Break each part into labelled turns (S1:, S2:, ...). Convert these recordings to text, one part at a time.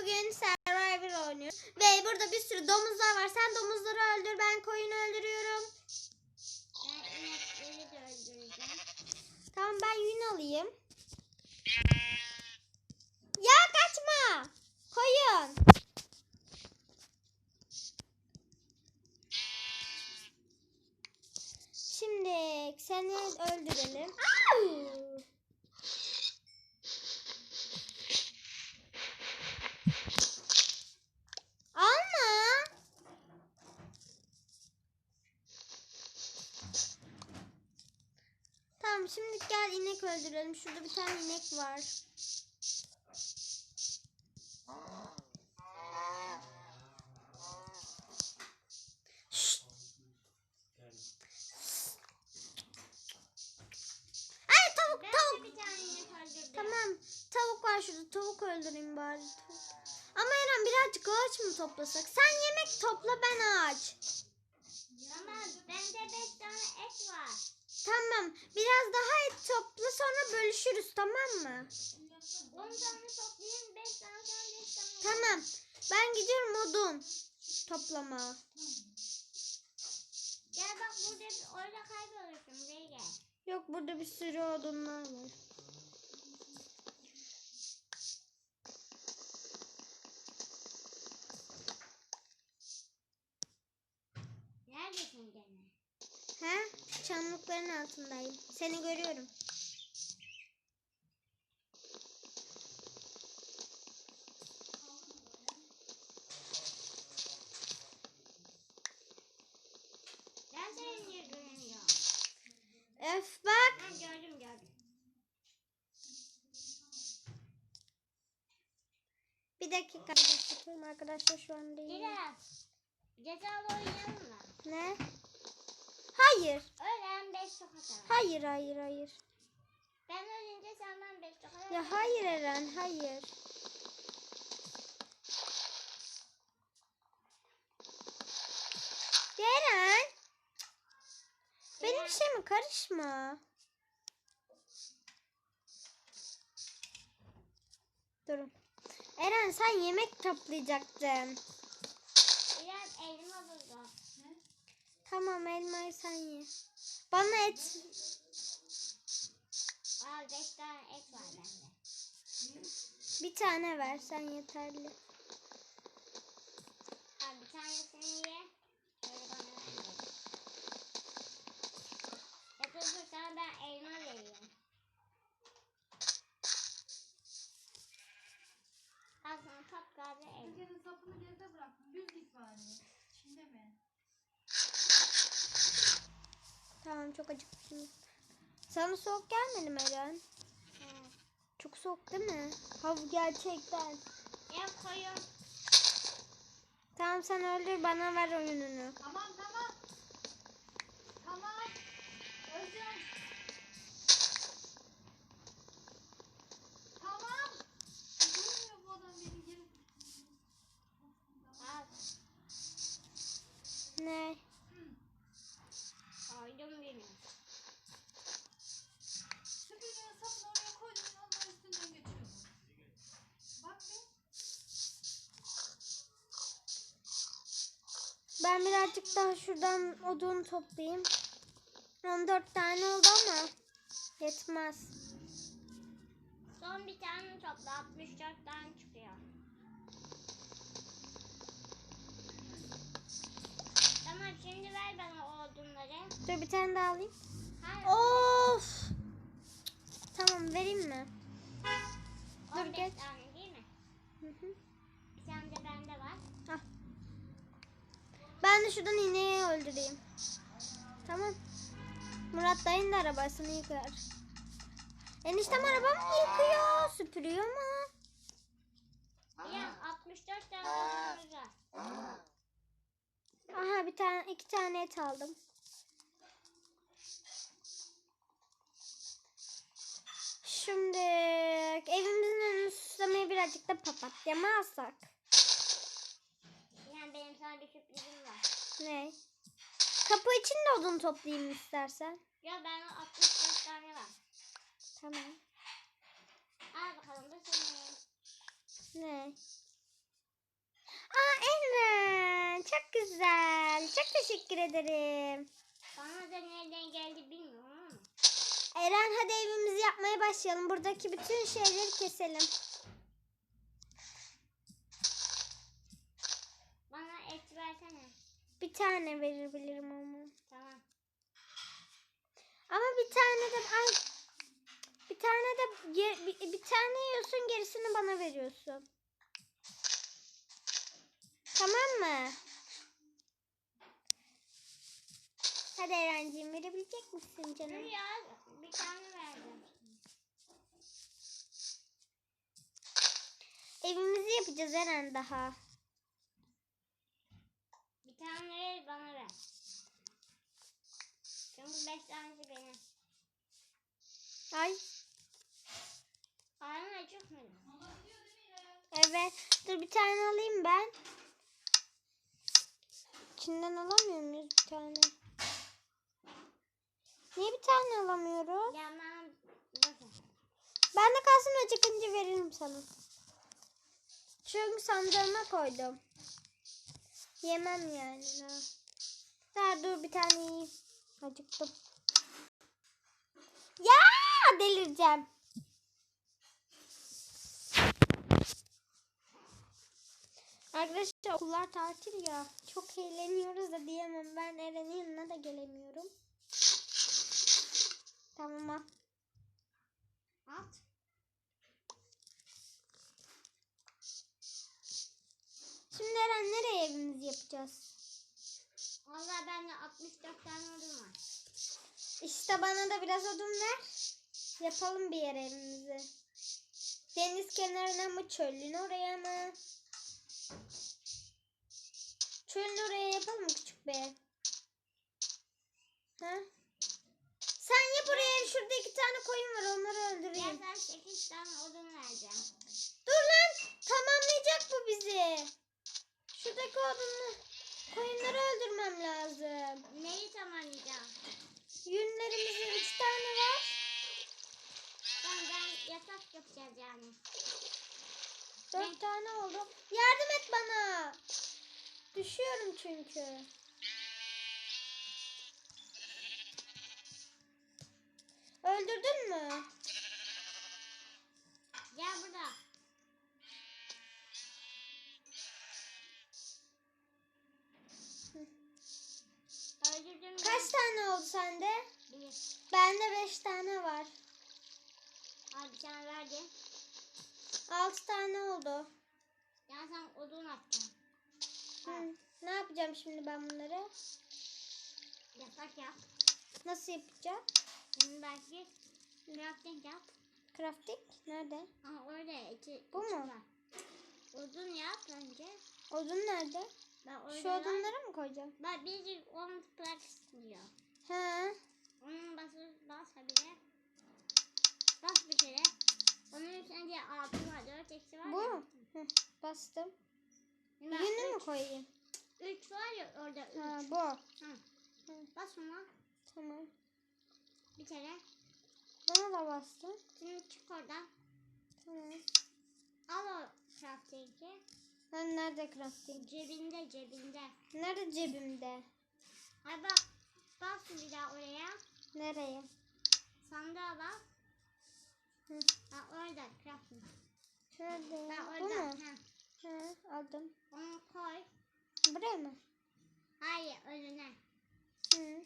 S1: Bugün Survivor oynuyoruz. Ve burada bir sürü domuzlar var. Sen domuzları öldür. Ben koyunu öldürüyorum.
S2: Ben de öldüreceğim.
S1: Tamam ben yün alayım. Ya kaçma. Koyun. Şimdi seni öldürelim. Au! Alma. Tamam şimdi gel inek öldürelim. Şurada bir tane inek var. Ay tavuk tavuk. Tamam tavuk var şurada tavuk öldüreyim bari. Ama Eren birazcık ağaç mı toplasak? Sen yemek topla ben ağaç.
S2: Ama bende beş tane et var.
S1: Tamam biraz daha et topla sonra bölüşürüz tamam mı?
S2: On tane toplayayım, beş tane sonra beş tane.
S1: Tamam ben gidiyorum odun toplama.
S2: Gel bak burada bir orada kaybolursun. Buraya gel.
S1: Yok burada bir sürü odunlar var. toprakların altındayım. Seni görüyorum.
S2: Ben seni niye göremiyorum?
S1: Öf bak.
S2: Ben gördüm gördüm.
S1: Bir dakika sıkıyorum arkadaşlar şu an değil.
S2: Biraz. Cezalı oynayalım mı?
S1: Ne? Hayır.
S2: Öyle. 5
S1: Hayır hayır hayır.
S2: Ben ölünce senden 5 tokat
S1: Ya hayır Eren hayır. Eren. Benim işime karışma. Durun. Eren sen yemek toplayacaktın.
S2: Biraz elma buldu.
S1: Tamam elmayı sen ye. Bana et.
S2: Aa beş tane et var bende.
S1: Bir tane versen yeterli.
S2: Al bir tanesini ye. Böyle bana ver. Ya dur dur sana ben elma vereyim. Al sana taptaze elma.
S3: Ülkenin sapını geride bıraktım. Düz git bari. Çiğne mi?
S1: Tamam çok acıktım. Sana soğuk gelmedi mi Eren?
S2: Evet.
S1: Çok soğuk değil mi? Hava gerçekten.
S2: Ya koyun.
S1: Tamam sen öldür bana ver oyununu.
S3: Tamam tamam. Tamam. Özcan. Tamam. Duymuyor bu adam beni geri.
S2: Al.
S1: Ne?
S2: Koydum birini.
S3: Süpürgenin sapını oraya koydum. Ondan üstünden geçiyorum. Bak be.
S1: Ben birazcık daha şuradan odun toplayayım. 14 tane oldu ama yetmez.
S2: Son bir tane topla 64 tane çıkıyor. Tamam şimdi ver bana o odunları.
S1: Dur bir tane daha alayım.
S2: Hayır.
S1: Of. Tamam vereyim mi? dur,
S2: 15
S1: geç.
S2: tane değil mi?
S1: Hı hı.
S2: Bir tane de bende var.
S1: Ben de şuradan ineği öldüreyim. Tamam. Murat dayın da arabasını yıkar. Eniştem arabamı yıkıyor. Süpürüyor mu?
S2: Ya 64 tane odunumuz var.
S1: Aha bir tane iki tane et aldım. Şimdi evimizin önünü süslemeye birazcık da papatya mı alsak?
S2: Yani benim sana bir sürprizim var.
S1: Ne? Kapı için de odun toplayayım istersen.
S2: Ya ben 64 tane var.
S1: Tamam.
S2: Al bakalım bu senin.
S1: Ne? Aa Emre çok güzel. Çok teşekkür ederim.
S2: Bana da nereden geldi bilmiyorum.
S1: Eren hadi evimizi yapmaya başlayalım. Buradaki bütün şeyleri keselim.
S2: Bana et versene.
S1: Bir tane verebilirim ama.
S2: Tamam.
S1: Ama bir tane de ay bir tane de bir, bir tane yiyorsun gerisini bana veriyorsun. Tamam mı? Hadi Erenciğim verebilecek misin
S2: Dur
S1: canım?
S2: ya bir tane verdim.
S1: Evimizi yapacağız Eren daha.
S2: Bir tane bana ver. Çünkü beş tanesi benim.
S1: Ay
S2: Karnın acık mıydı?
S1: evet. Dur bir tane alayım ben. İçinden alamıyor muyuz bir tane? Niye bir tane alamıyoruz?
S2: Ya ben
S1: de kalsın acıkınca veririm sana. Çünkü sandığıma koydum. Yemem yani. Ha. Daha dur bir tane yiyeyim. Acıktım. Ya delireceğim. Arkadaşlar okullar tatil ya. Çok eğleniyoruz da diyemem. Ben Eren'in yanına da gelemiyorum. Tamam.
S2: At.
S1: Şimdi Eren nereye evimizi yapacağız?
S2: Valla bende 64 tane odun var.
S1: İşte bana da biraz odun ver. Yapalım bir yere evimizi. Deniz kenarına mı çölün oraya mı? Çölün oraya yapalım mı küçük ev? Ha? Sen yap oraya şurada iki tane koyun var onları
S2: Ya
S1: öldüreyim.
S2: ben 8 tane odun vereceğim.
S1: Dur lan tamamlayacak bu bizi. Şuradaki odunlu koyunları öldürmem lazım.
S2: Neyi tamamlayacağım?
S1: Yünlerimizin üç tane var.
S2: Ben, ben yatak yapacağız yani.
S1: Dört tane oldu. Yardım et bana. Düşüyorum çünkü. Öldürdün mü?
S2: Gel burada. Öldürdüm
S1: Kaç tane oldu sende?
S2: Bir.
S1: Bende beş tane var.
S2: Al bir tane verdi.
S1: Altı tane oldu.
S2: Ya sen odun atacaksın.
S1: Hı. Ne yapacağım şimdi ben bunları?
S2: Yatak yap.
S1: Nasıl yapacağım?
S2: Şimdi belki crafting yap.
S1: Crafting? Nerede?
S2: Aha orada iki,
S1: Bu
S2: iki
S1: mu?
S2: Odun yap önce.
S1: Odun nerede?
S2: Ben orada
S1: Şu
S2: var.
S1: odunları mı koyacağım?
S2: Bak bir on plak istiyor.
S1: He.
S2: Onun bası bas bile. Bas bir kere. Onun üstünde altı var, dört eksi var
S1: Bu mu? Hı. Bastım.
S2: Bak,
S1: Yünü mü
S2: üç,
S1: koyayım?
S2: üç var ya orada üç.
S1: Ha bu.
S2: Hı. Bas ona
S1: Tamam.
S2: bir kere.
S1: Buna da bastım.
S2: Şimdi çık oradan.
S1: Tamam.
S2: Al o crafting'i.
S1: Ben nerede crafting?
S2: Cebinde cebinde.
S1: Nerede cebimde?
S2: Ay bak. Bas bir daha oraya.
S1: Nereye?
S2: Sandığa bak.
S1: Hı.
S2: Ha orada crafting.
S1: Şurada.
S2: Ha
S1: Bu
S2: orada.
S1: mu?
S2: Ha.
S1: Hı, aldım.
S2: Onu koy.
S1: Buraya mı?
S2: Hayır önüne.
S1: Hı.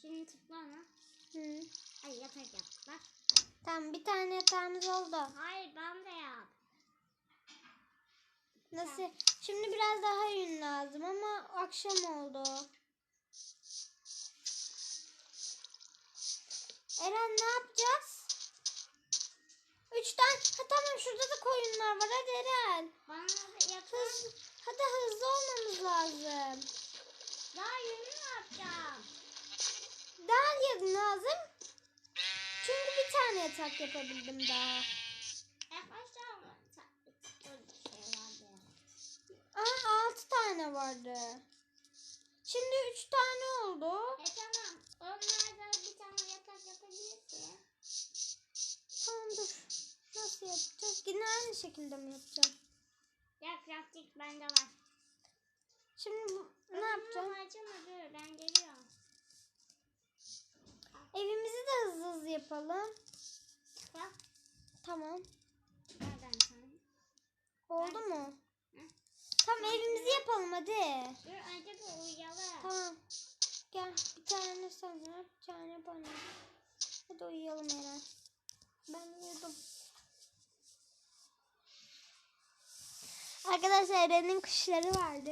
S2: Şimdi tıkla ona.
S1: Hı.
S2: Ay yatak yap. Bak.
S1: Tamam bir tane yatağımız oldu.
S2: Hayır ben de yap.
S1: Nasıl? Şimdi biraz daha yün lazım ama akşam oldu. Eren ne yapacağız? Üç tane. Ha tamam şurada da koyunlar var. Hadi Eren.
S2: Bana yatak.
S1: Hız, hadi hızlı olmamız lazım.
S2: Daha yeni ne yapacağım?
S1: Daha yıl lazım. Çünkü bir tane yatak yapabildim daha.
S2: Şey vardı?
S1: Aa altı tane vardı. Şimdi üç tane oldu.
S2: E tamam. Onlardan bir tane yatak yapabilirsin.
S1: Tamam dur. Nasıl yapacağız? Yine aynı şekilde mi yapacağım?
S2: Ya crafting bende var.
S1: Şimdi bu- ne yapacağım?
S2: Açılma dur ben geliyorum.
S1: Evimizi de hızlı hızlı yapalım.
S2: Bak
S1: Tamam.
S2: nereden sana?
S1: Oldu mu?
S2: Hı?
S1: Tamam evimizi yapalım hadi.
S2: Dur önce bir uyuyalım.
S1: Tamam. Gel bir tane sana bir tane bana. Hadi uyuyalım Eren. Ben uyudum. Arkadaşlar Eren'in kuşları vardı.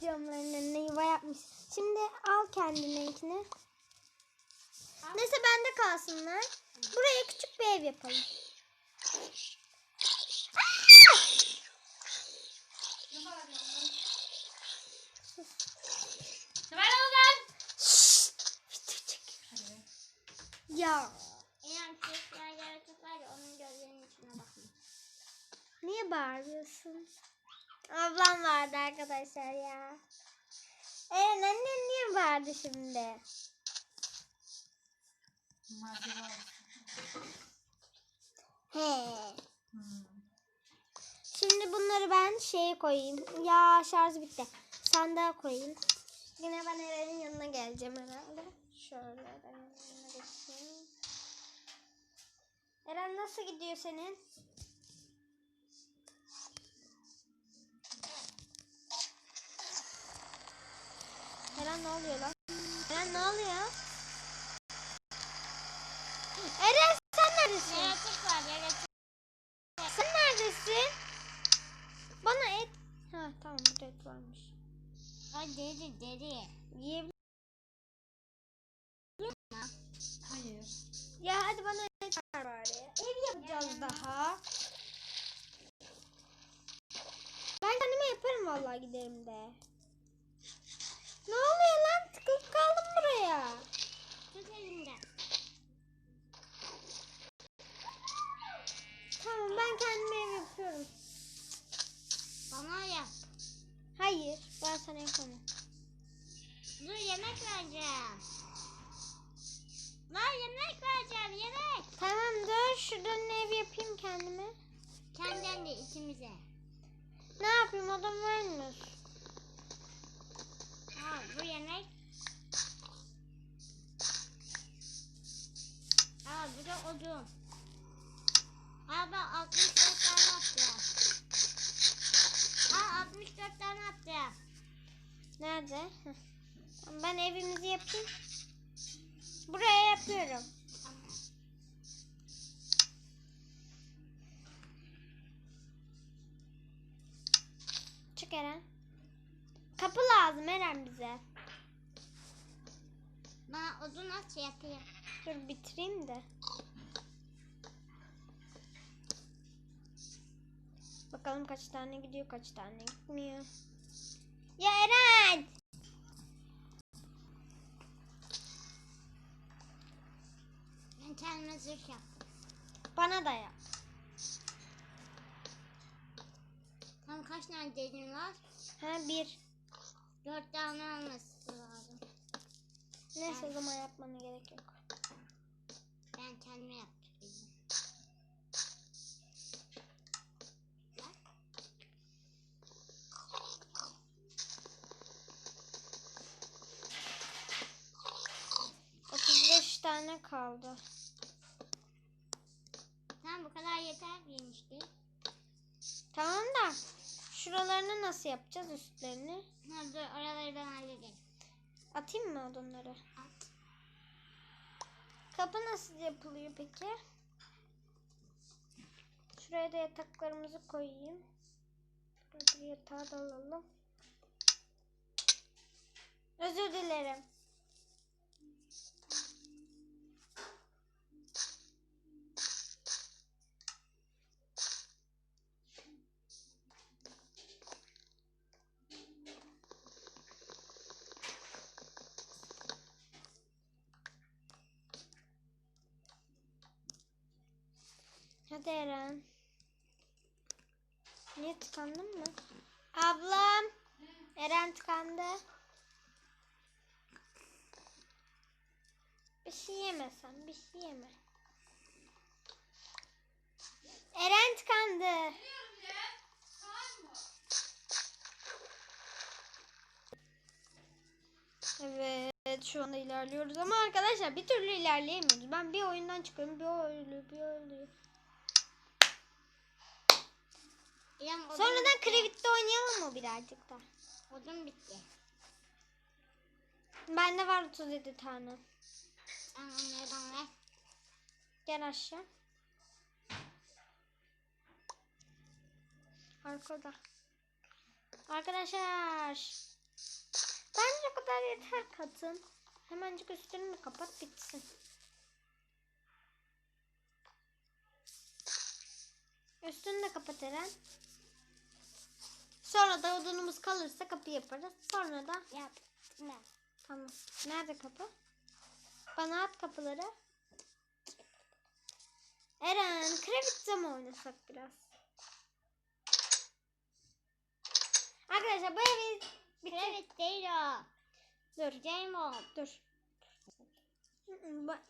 S1: Camların önüne yuva yapmış. Şimdi al kendininkini. Neyse bende kalsınlar. Buraya küçük bir ev yapalım.
S3: Ya?
S2: Eğer çocuklar
S1: niye bağırıyorsun? Ablam vardı arkadaşlar ya. Eren annen niye bağırdı şimdi? He. Şimdi bunları ben şeye koyayım. Ya şarj bitti. Sandığa koyayım. Yine ben Eren'in yanına geleceğim herhalde. Şöyle Eren'in yanına geçeyim. Eren nasıl gidiyor senin? Eren ne oluyor lan? Eren ne oluyor? Eren sen neredesin?
S2: Yaratık var yaratık.
S1: Sen neredesin? Bana et. Ha tamam burada et varmış.
S2: Ay deri deri.
S1: Yiyebilir
S3: Hayır.
S1: Ya hadi bana et ver bari. Ev yapacağız daha. Ben kendime yaparım vallahi giderim de. Ne oluyor lan? Tıkılıp kaldım buraya.
S2: Tut elimden.
S1: Tamam ben kendime ev yapıyorum.
S2: Bana yap.
S1: Hayır ben sana yapamam.
S2: Dur yemek vereceğim. Lan yemek vereceğim yemek.
S1: Tamam dur şuradan ev yapayım kendime.
S2: Senden de ikimize.
S1: Ne yapayım adam vermiyor. Bize.
S2: Ben odun nasıl yapayım?
S1: Dur bitireyim de. Bakalım kaç tane gidiyor kaç tane gitmiyor. Ya Eren!
S2: Ben kendime zırh yap.
S1: Bana da yap.
S2: Tam kaç tane dedim var?
S1: Ha bir.
S2: Dört tane olması lazım.
S1: Neyse o zaman yapmana gerek yok.
S2: Ben kendime yaptırdım.
S1: Otuz beş tane kaldı.
S2: Tamam bu kadar yeter yemişti.
S1: Tamam da şuralarını nasıl yapacağız üstlerini?
S2: Ha dur oraları ben hallederim.
S1: Atayım mı odunları?
S2: At.
S1: Kapı nasıl yapılıyor peki? Şuraya da yataklarımızı koyayım. Şurada bir yatağı da alalım. Özür dilerim. Hadi Eren. Niye tıkandın mı? Ablam. Eren tıkandı. Bir şey yeme sen. Bir şey yeme. Eren tıkandı.
S3: Mı?
S1: şu anda ilerliyoruz ama arkadaşlar bir türlü ilerleyemiyoruz. Ben bir oyundan çıkıyorum bir öyle bir öyle.
S2: İrem
S1: Sonradan
S2: bitti.
S1: Krevit'te oynayalım mı birazcık da?
S2: Odun bitti.
S1: Bende var 37 tane.
S2: Sen onları bana ver.
S1: Gel aşağı. Arkada. Arkadaşlar. Bence o kadar yeter katın. Hemencik üstünü kapat bitsin. Üstünü de kapat Eren. Sonra da odunumuz kalırsa kapı yaparız. Sonra da
S2: Yap. Ne?
S1: Tamam. Nerede kapı? Bana at kapıları. Eren, Kravit'te mi oynasak biraz? Arkadaşlar bu evi.
S2: Evet değil o.
S1: Dur,
S2: Game
S1: dur.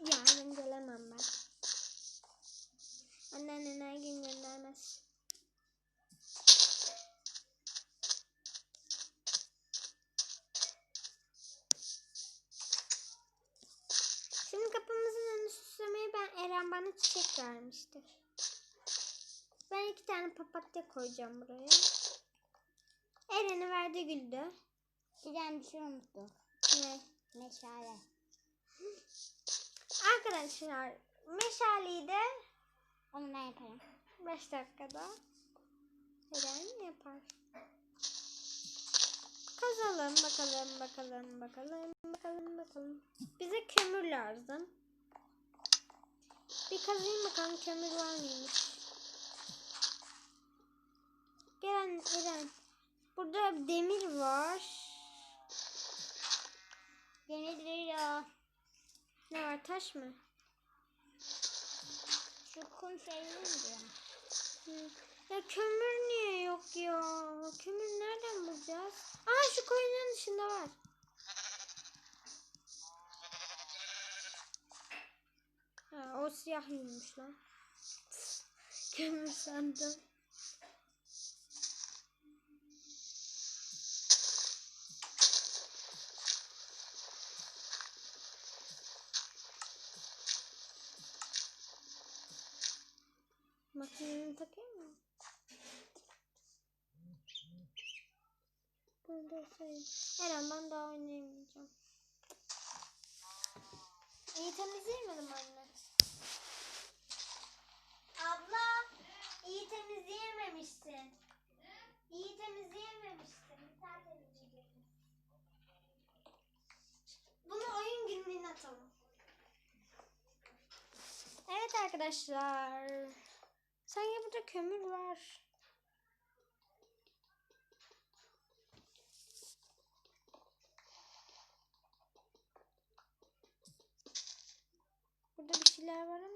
S1: Yarın gelemem ben. Annen her gün göndermez. Bana çiçek vermiştir. Ben iki tane papatya koyacağım buraya. Eren'e verdi güldü.
S2: İrem bir şey unuttu.
S1: Ne?
S2: Meşale.
S1: Arkadaşlar meşaleyi de
S2: Onu ben yaparım.
S1: 5 dakikada Eren yapar. Kazalım bakalım bakalım bakalım bakalım bakalım. Bize kömür lazım. Bir kazayım bakalım kömür var mıymış. Gelen Eren. Burada demir var.
S2: Demir o.
S1: Ne var taş mı?
S2: Şu kum diyorum?
S1: Hı. Ya kömür niye yok ya? Kömür nereden bulacağız? Aa şu koyunun dışında var. Ha, o siyah yumuş lan. kömür sandım. Makinemi takayım mı? Burada sayayım. Eren ben daha oynayamayacağım. İyi temizleyemedim anne. İyi temizleyememişsin. İyi temizleyememişsin. Bir daha temizleyeceksin. Bunu oyun günlüğüne atalım. Evet arkadaşlar. Sanki burada kömür var. Burada bir şeyler var ama.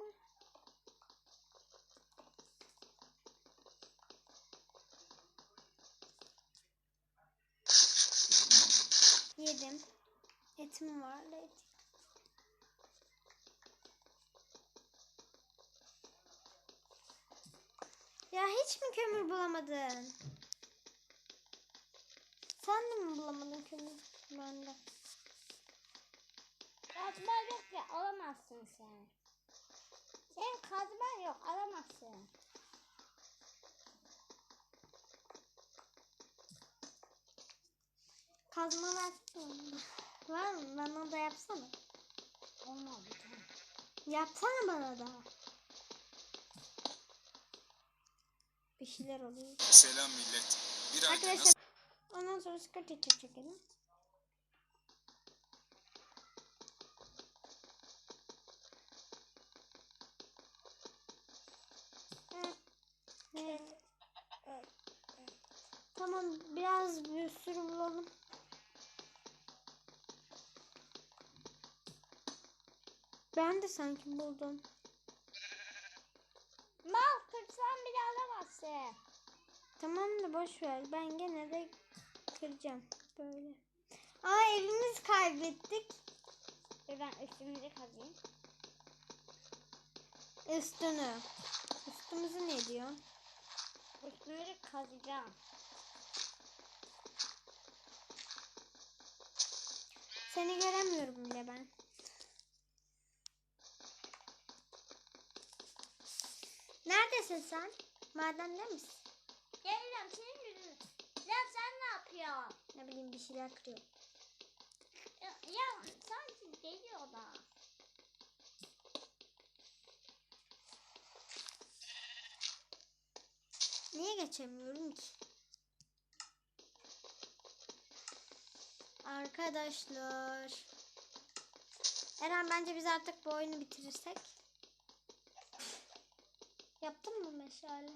S1: Etim var. Ya hiç mi kömür bulamadın? Sen de mi bulamadın kömür? Ben de.
S2: Kazma yok ki alamazsın sen. Senin kazman yok alamazsın.
S1: Kazma versene. Var mı? Bana da yapsana.
S2: Bir tane.
S1: Yapsana bana da. Bir şeyler oluyor.
S4: Selam millet. Bir
S1: Arkadaşlar
S4: nasıl
S1: ondan sonra skirt teacher çekelim. Hı. Evet. Tamam biraz bir sürü bulalım. Ben de sanki buldum.
S2: Mal kırsan bile alamazsın.
S1: Tamam da boş ver. Ben gene de kıracağım. Böyle. Aa evimiz kaybettik.
S2: Dur ben üstümüzü kazayım.
S1: Üstünü. Üstümüzü ne diyor?
S2: Üstümüzü kazacağım.
S1: Seni göremiyorum bile ben. Neredesin sen? Madende misin?
S2: Geliyorum senin yüzünden. Ya sen ne yapıyorsun?
S1: Ne bileyim bir şeyler kırıyor.
S2: Ya, ya sanki geliyor da.
S1: Niye geçemiyorum ki? Arkadaşlar. Eren bence biz artık bu oyunu bitirirsek. Yaptın mı meşale?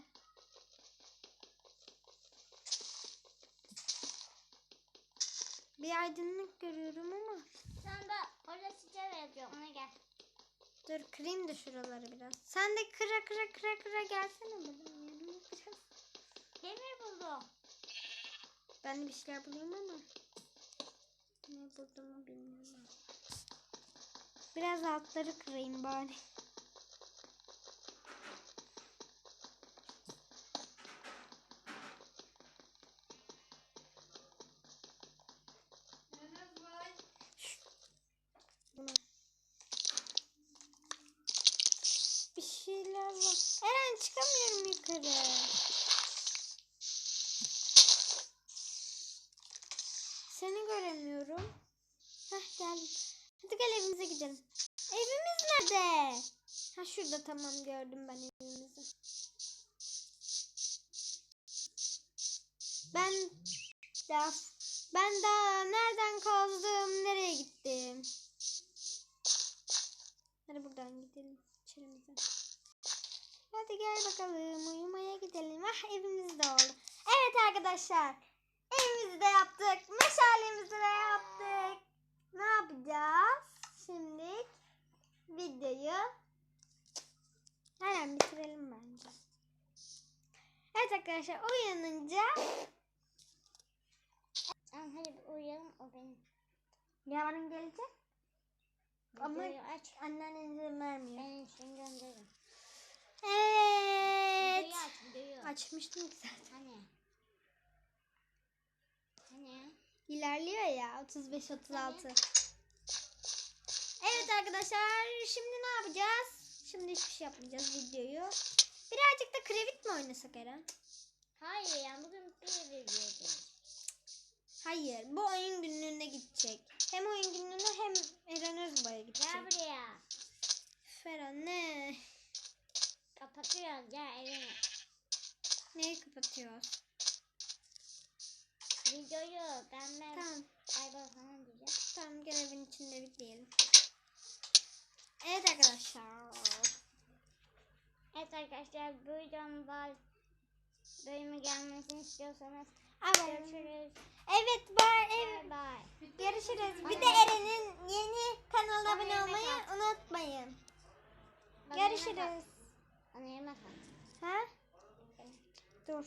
S1: Bir aydınlık görüyorum ama.
S2: Sen de orada sıcağı yazıyor ona gel.
S1: Dur kırayım da şuraları biraz. Sen de kıra kıra kıra kıra gelsene benim yerime biraz.
S2: Demir buldum.
S1: Ben de bir şeyler buluyorum ama. Ne bulduğumu bilmiyorum. Biraz altları kırayım bari. Yukarı. Seni göremiyorum. Heh geldim. Hadi gel evimize gidelim. Evimiz nerede? Ha şurada tamam gördüm ben evimizi. Ben daha ben daha nereden kaldım? Nereye gittim? Hadi buradan gidelim içerimize. Hadi gel bakalım. Ah evimiz de oldu. Evet arkadaşlar. Evimizi de yaptık. Meşalemizi de yaptık. Ne yapacağız? Şimdi videoyu hemen bitirelim bence. Evet arkadaşlar uyanınca
S2: Tamam hadi uyuyalım o benim.
S1: yarın gelecek. Ama
S2: Videoyu aç.
S1: annen izin vermiyor.
S2: Ben seni gönderirim.
S1: Evet.
S2: Videoyu aç videoyu.
S1: Açmıştım ki zaten.
S2: Hani? Hani?
S1: İlerliyor ya 35 36. Evet arkadaşlar şimdi ne yapacağız? Şimdi hiçbir şey yapmayacağız videoyu. Birazcık da krevit mi oynasak Eren?
S2: Hayır ya bugün çekeceğiz.
S1: Hayır bu oyun günlüğüne gidecek. Hem oyun günlüğüne hem Eren Özbay'a gidecek.
S2: Gel buraya.
S1: Üf, Eren ne?
S2: Kapatıyoruz ya elini.
S1: Neyi kapatıyoruz?
S2: Videoyu ben ben
S1: Tamam.
S2: Ayba falan diyeceğim.
S1: Tamam gel evin içinde bekleyelim. Evet arkadaşlar.
S2: Evet arkadaşlar bu videonun var bölümü gelmesini istiyorsanız
S1: Evet.
S2: görüşürüz.
S1: Evet
S2: Bye
S1: ev.
S2: bye.
S1: Görüşürüz. Bir de Eren'in yeni kanalına abone olmayı unutmayın. Görüşürüz.
S2: Bana yemek.
S1: Ha? Dur.